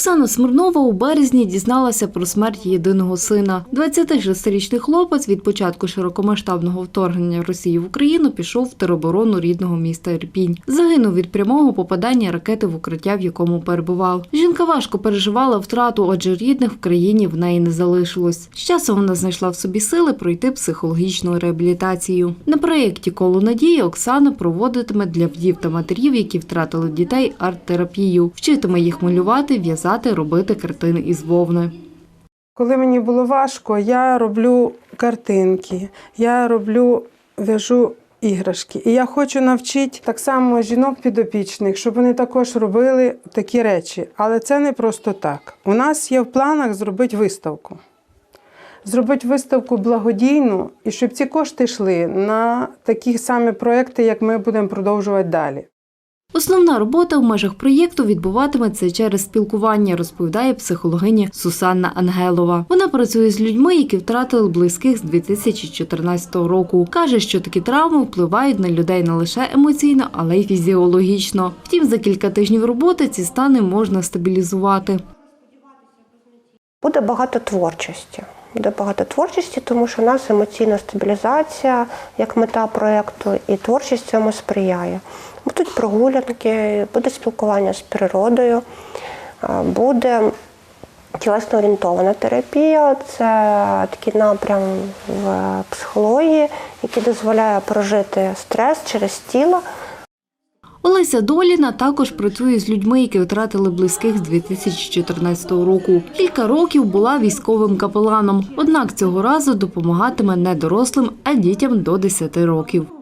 Оксана Смирнова у березні дізналася про смерть єдиного сина. 26-річний хлопець від початку широкомасштабного вторгнення Росії в Україну пішов в тероборону рідного міста Ірпінь. Загинув від прямого попадання ракети в укриття, в якому перебував. Жінка важко переживала втрату, адже рідних в країні в неї не залишилось. З часом вона знайшла в собі сили пройти психологічну реабілітацію. На проєкті Коло надії Оксана проводитиме для вдів та матерів, які втратили дітей, арт-терапію, вчитиме їх малювати, в'язати, робити картини із вовни. Коли мені було важко, я роблю картинки, я роблю в'яжу іграшки. І я хочу навчити так само жінок підопічних, щоб вони також робили такі речі. Але це не просто так. У нас є в планах зробити виставку. Зробити виставку благодійну і щоб ці кошти йшли на такі самі проекти, як ми будемо продовжувати далі. Основна робота в межах проєкту відбуватиметься через спілкування, розповідає психологиня Сусанна Ангелова. Вона працює з людьми, які втратили близьких з 2014 року. Каже, що такі травми впливають на людей не лише емоційно, але й фізіологічно. Втім, за кілька тижнів роботи ці стани можна стабілізувати. Буде багато творчості. Буде багато творчості, тому що у нас емоційна стабілізація як мета проєкту, і творчість цьому сприяє. Будуть прогулянки, буде спілкування з природою, буде тілесно орієнтована терапія. Це такий напрям в психології, який дозволяє прожити стрес через тіло. Олеся Доліна також працює з людьми, які втратили близьких з 2014 року. Кілька років була військовим капеланом, однак цього разу допомагатиме не дорослим, а дітям до 10 років.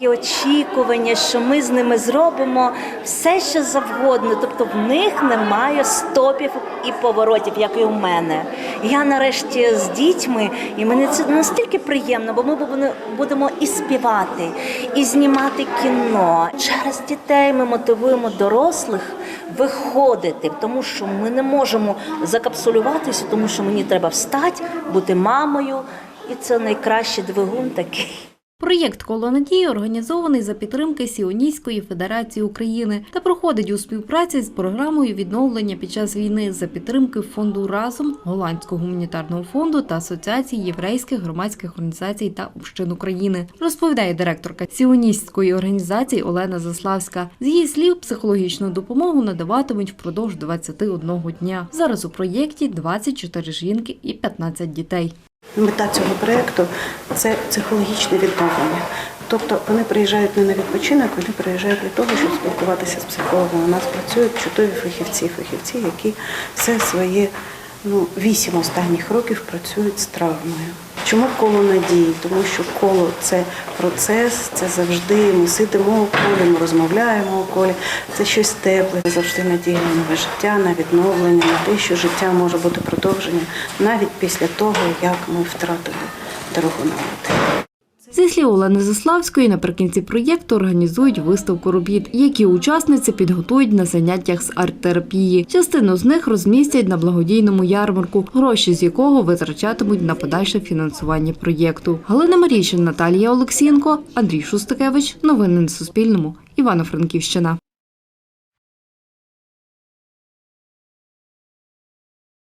І очікування, що ми з ними зробимо все, що завгодно. Тобто в них немає стопів і поворотів, як і у мене. Я нарешті з дітьми, і мені це настільки приємно, бо ми будемо- і співати, і знімати кіно. Через дітей ми мотивуємо дорослих виходити, тому що ми не можемо закапсулюватися, тому що мені треба встати, бути мамою, і це найкращий двигун такий. Проєкт «Коло надії» організований за підтримки Сіонійської Федерації України та проходить у співпраці з програмою відновлення під час війни за підтримки фонду Разом Голландського гуманітарного фонду та Асоціації єврейських громадських організацій та общин України, розповідає директорка Сіоністської організації Олена Заславська. З її слів, психологічну допомогу надаватимуть впродовж 21 дня. Зараз у проєкті 24 жінки і 15 дітей. Мета цього проєкту це психологічне відновлення. Тобто вони приїжджають не на відпочинок, вони приїжджають для того, щоб спілкуватися з психологом. У нас працюють чудові фахівці, фахівці, які все своє ну, вісім останніх років працюють з травмою. Чому коло надії? Тому що коло це процес, це завжди ми сидимо у колі, ми розмовляємо у колі. Це щось тепле, завжди надія на нове життя, на відновлення, на те, що життя може бути продовження навіть після того, як ми втратили дорогу народу. Зі слів Олени Заславської, наприкінці проєкту організують виставку робіт, які учасниці підготують на заняттях з арт-терапії. Частину з них розмістять на благодійному ярмарку, гроші з якого витрачатимуть на подальше фінансування проєкту. Галина Марійчин, Наталія Олексієнко, Андрій Шустакевич. Новини на Суспільному. Івано-Франківщина.